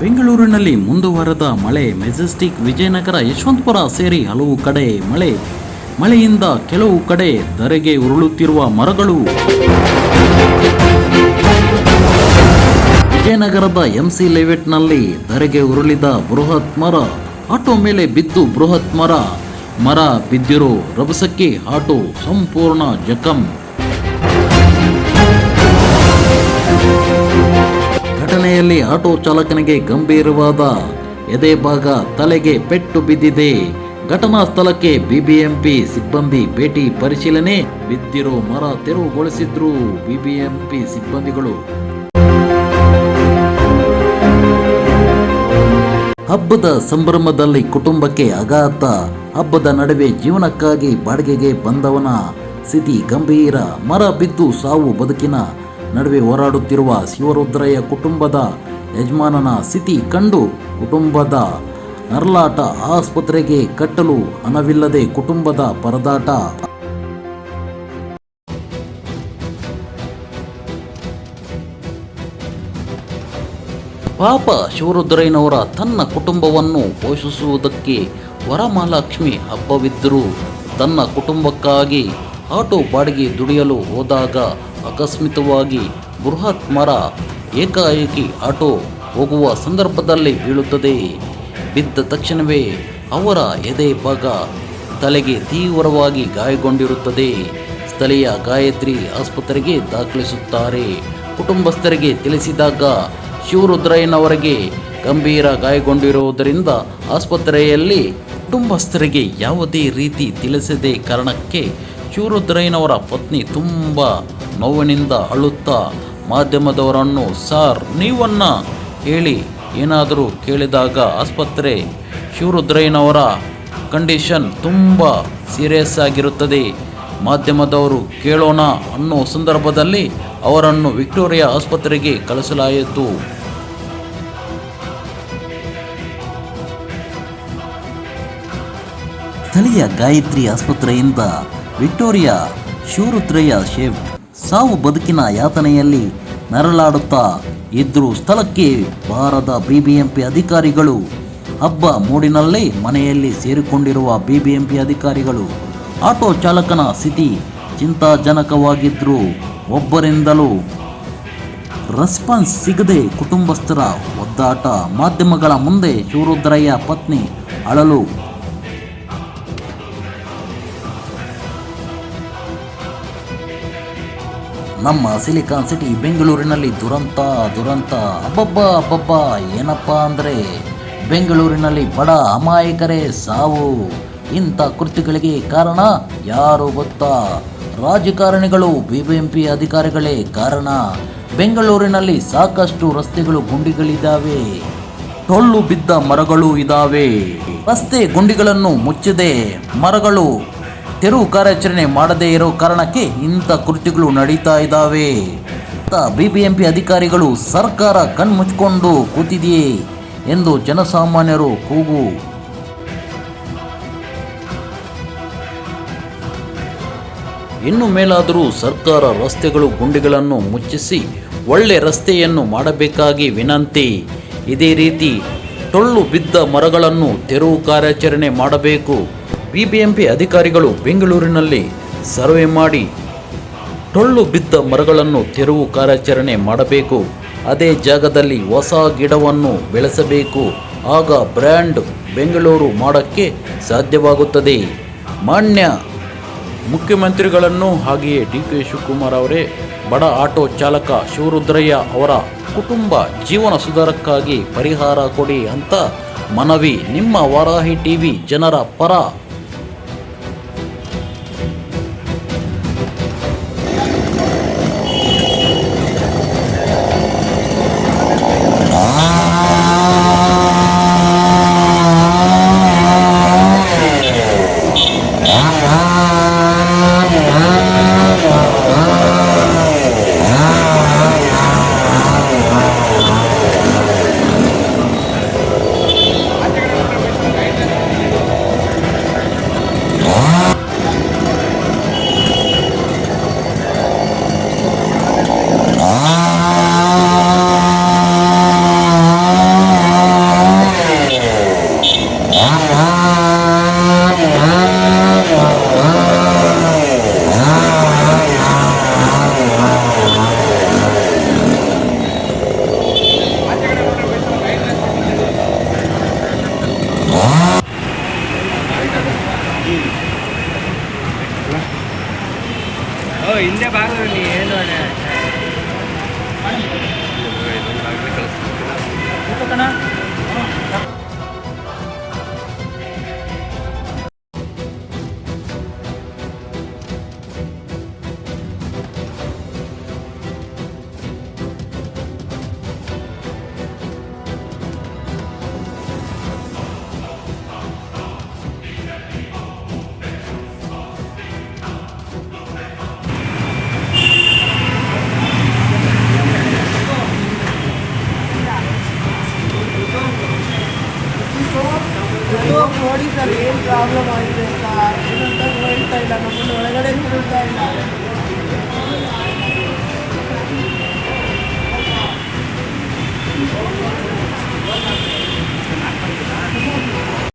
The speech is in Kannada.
ಬೆಂಗಳೂರಿನಲ್ಲಿ ಮುಂದುವರೆದ ಮಳೆ, ಮೆಜೆಸ್ಟಿಕ್ ವಿಜಯನಗರ, ಯಶವಂತಪುರ ಸೇರಿ ಹಲವು ಕಡೆ ಮಳೆ. ಮಳೆಯಿಂದ ಕೆಲವು ಕಡೆ ಧರೆಗೆ ಉರುಳುತ್ತಿರುವ ಮರಗಳು. ವಿಜಯನಗರದ ಎಂಸಿ ಲೇವೆಟ್ನಲ್ಲಿ ಧರೆಗೆ ಉರುಳಿದ ಬೃಹತ್ ಮರ. ಆಟೋ ಮೇಲೆ ಬಿದ್ದು ಬೃಹತ್ ಮರ. ಮರ ಬಿದ್ದಿರೋ ರಭಸಕ್ಕೆ ಆಟೋ ಸಂಪೂರ್ಣ ಜಖಂ. ಘಟನೆಯಲ್ಲಿ ಆಟೋ ಚಾಲಕನಿಗೆ ಗಂಭೀರವಾದ ಎದೆ ಭಾಗ ತಲೆಗೆ ಪೆಟ್ಟು ಬಿದ್ದಿದೆ. ಘಟನಾ ಸ್ಥಳಕ್ಕೆ ಬಿಬಿಎಂಪಿ ಸಿಬ್ಬಂದಿ ಭೇಟಿ ಪರಿಶೀಲನೆ ಬಿದ್ದಿರೋ ಮರ ತೆರವುಗೊಳಿಸಿದ್ರು ಬಿಬಿಎಂಪಿ ಸಿಬ್ಬಂದಿಗಳು. ಹಬ್ಬದ ಸಂಭ್ರಮದಲ್ಲಿ ಕುಟುಂಬಕ್ಕೆ ಆಘಾತ, ಹಬ್ಬದ ನಡುವೆ ಜೀವನಕ್ಕಾಗಿ ಬಾಡಿಗೆಗೆ ಬಂದವನ ಸ್ಥಿತಿ ಗಂಭೀರ. ಮರ ಬಿದ್ದು ಸಾವು ಬದುಕಿನ ನಡುವೆ ಹೋರಾಡುತ್ತಿರುವ ಶಿವರುದ್ರಯ್ಯ ಕುಟುಂಬದ ಯಜಮಾನನ ಸ್ಥಿತಿ ಕಂಡು ಕುಟುಂಬದ ನರ್ಲಾಟ ಆಸ್ಪತ್ರೆಗೆ ಕಟ್ಟಲು ಹಣವಿಲ್ಲದೆ ಕುಟುಂಬದ ಪರದಾಟ. ಪಾಪ ಶಿವರುದ್ರಯ್ಯನವರ ತನ್ನ ಕುಟುಂಬವನ್ನು ಪೋಷಿಸುವುದಕ್ಕೆ ವರಮಹಾಲಕ್ಷ್ಮಿ ಹಬ್ಬವಿದ್ದರೂ ತನ್ನ ಕುಟುಂಬಕ್ಕಾಗಿ ಆಟೋ ಬಾಡಿಗೆ ದುಡಿಯಲು ಹೋದಾಗ ಆಕಸ್ಮಿಕವಾಗಿ ಬೃಹತ್ ಮರ ಏಕಾಏಕಿ ಆಟೋ ಹೋಗುವ ಸಂದರ್ಭದಲ್ಲಿ ಬೀಳುತ್ತದೆ. ಬಿದ್ದ ತಕ್ಷಣವೇ ಅವರ ಎದೆ ಭಾಗ ತಲೆಗೆ ತೀವ್ರವಾಗಿ ಗಾಯಗೊಂಡಿರುತ್ತದೆ. ಸ್ಥಳೀಯ ಗಾಯತ್ರಿ ಆಸ್ಪತ್ರೆಗೆ ದಾಖಲಿಸುತ್ತಾರೆ. ಕುಟುಂಬಸ್ಥರಿಗೆ ತಿಳಿಸಿದಾಗ ಶಿವರುದ್ರಯ್ಯನವರಿಗೆ ಗಂಭೀರ ಗಾಯಗೊಂಡಿರುವುದರಿಂದ ಆಸ್ಪತ್ರೆಯಲ್ಲಿ ಕುಟುಂಬಸ್ಥರಿಗೆ ಯಾವುದೇ ರೀತಿ ತಿಳಿಸದೆ ಕಾರಣಕ್ಕೆ ಶಿವರುದ್ರಯ್ಯನವರ ಪತ್ನಿ ತುಂಬ ನೋವಿನಿಂದ ಅಳುತ್ತಾ ಮಾಧ್ಯಮದವರನ್ನು, ಸಾರ್, ನೀವನ್ನ ಹೇಳಿ ಏನಾದರೂ ಕೇಳಿದಾಗ ಆಸ್ಪತ್ರೆ ಶಿವರುದ್ರಯ್ಯನವರ ಕಂಡೀಷನ್ ತುಂಬ ಸೀರಿಯಸ್ ಆಗಿರುತ್ತದೆ. ಮಾಧ್ಯಮದವರು ಕೇಳೋಣ ಅನ್ನೋ ಸಂದರ್ಭದಲ್ಲಿ ಅವರನ್ನು ವಿಕ್ಟೋರಿಯಾ ಆಸ್ಪತ್ರೆಗೆ ಕಳಿಸಲಾಯಿತು. ಸ್ಥಳೀಯ ಗಾಯತ್ರಿ ಆಸ್ಪತ್ರೆಯಿಂದ ವಿಕ್ಟೋರಿಯಾ ಶಿವರುದ್ರಯ್ಯ ಶೇವ್. ಸಾವು ಬದುಕಿನ ಯಾತನೆಯಲ್ಲಿ ನರಳಾಡುತ್ತಾ ಇದ್ರೂ ಸ್ಥಳಕ್ಕೆ ಬಾರದ ಬಿಬಿಎಂಪಿ ಅಧಿಕಾರಿಗಳು ಹಬ್ಬ ಮೂಡಿನಲ್ಲೇ ಮನೆಯಲ್ಲಿ ಸೇರಿಕೊಂಡಿರುವ ಬಿಬಿಎಂಪಿ ಅಧಿಕಾರಿಗಳು, ಆಟೋ ಚಾಲಕನ ಸ್ಥಿತಿ ಚಿಂತಾಜನಕವಾಗಿದ್ದರೂ ಒಬ್ಬರಿಂದಲೂ ರೆಸ್ಪಾನ್ಸ್ ಸಿಗದೆ ಕುಟುಂಬಸ್ಥರ ಒದ್ದಾಟ ಮಾಧ್ಯಮಗಳ ಮುಂದೆ ಶಿವರುದ್ರಯ್ಯ ಪತ್ನಿ ಅಳಲು ನಮ್ಮ ಸಿಲಿಕಾನ್ ಸಿಟಿ ಬೆಂಗಳೂರಿನಲ್ಲಿ ದುರಂತ ದುರಂತ. ಅಬ್ಬಬ್ಬ ಅಬ್ಬಬ್ಬ. ಏನಪ್ಪ ಅಂದರೆ ಬೆಂಗಳೂರಿನಲ್ಲಿ ಬಡ ಅಮಾಯಕರೇ ಸಾವು. ಇಂಥ ಕೃತಿಗಳಿಗೆ ಕಾರಣ ಯಾರು ಗೊತ್ತಾ? ರಾಜಕಾರಣಿಗಳು, ಬಿಬಿಎಂಪಿ ಅಧಿಕಾರಿಗಳೇ ಕಾರಣ. ಬೆಂಗಳೂರಿನಲ್ಲಿ ಸಾಕಷ್ಟು ರಸ್ತೆಗಳು ಗುಂಡಿಗಳಿದ್ದಾವೆ. ಟೊಳ್ಳು ಬಿದ್ದ ಮರಗಳು ಇದ್ದಾವೆ. ರಸ್ತೆ ಗುಂಡಿಗಳನ್ನು ಮುಚ್ಚಿದೆ. ಮರಗಳು ತೆರವು ಕಾರ್ಯಾಚರಣೆ ಮಾಡದೇ ಇರೋ ಕಾರಣಕ್ಕೆ ಇಂಥ ಕೃತ್ಯಗಳು ನಡೀತಾ ಇದ್ದಾವೆ. ಬಿಬಿಎಂಪಿ ಅಧಿಕಾರಿಗಳು ಸರ್ಕಾರ ಕಣ್ಮುಚ್ಕೊಂಡು ಕೂತಿದೆಯೇ ಎಂದು ಜನಸಾಮಾನ್ಯರು ಕೂಗು. ಇನ್ನು ಮೇಲಾದರೂ ಸರ್ಕಾರ ರಸ್ತೆಗಳು ಗುಂಡಿಗಳನ್ನು ಮುಚ್ಚಿಸಿ ಒಳ್ಳೆ ರಸ್ತೆಯನ್ನು ಮಾಡಬೇಕಾಗಿ ವಿನಂತಿ. ಇದೇ ರೀತಿ ಟೊಳ್ಳು ಬಿದ್ದ ಮರಗಳನ್ನು ತೆರವು ಕಾರ್ಯಾಚರಣೆ ಮಾಡಬೇಕು. ಬಿಬಿಎಂಪಿ ಅಧಿಕಾರಿಗಳು ಬೆಂಗಳೂರಿನಲ್ಲಿ ಸರ್ವೆ ಮಾಡಿ ಟೊಳ್ಳು ಬಿದ್ದ ಮರಗಳನ್ನು ತೆರವು ಕಾರ್ಯಾಚರಣೆ ಮಾಡಬೇಕು. ಅದೇ ಜಾಗದಲ್ಲಿ ಹೊಸ ಗಿಡವನ್ನು ಬೆಳೆಸಬೇಕು. ಆಗ ಬ್ರ್ಯಾಂಡ್ ಬೆಂಗಳೂರು ಮಾಡೋಕ್ಕೆ ಸಾಧ್ಯವಾಗುತ್ತದೆ. ಮಾನ್ಯ ಮುಖ್ಯಮಂತ್ರಿಗಳನ್ನು ಹಾಗೆಯೇ ಡಿ ಕೆ ಶಿವಕುಮಾರ್ ಅವರೇ, ಬಡ ಆಟೋ ಚಾಲಕ ಶಿವರುದ್ರಯ್ಯ ಅವರ ಕುಟುಂಬ ಜೀವನ ಸುಧಾರಕ್ಕಾಗಿ ಪರಿಹಾರ ಕೊಡಿ ಅಂತ ಮನವಿ. ನಿಮ್ಮ ವಾರಾಹಿ ಟಿವಿ ಜನರ ಪರ ಓ ಹಿಂದೆ ಬಾಗಿಲು ನೀ ಏನು ಕಳಿಸ್ತೀನಿ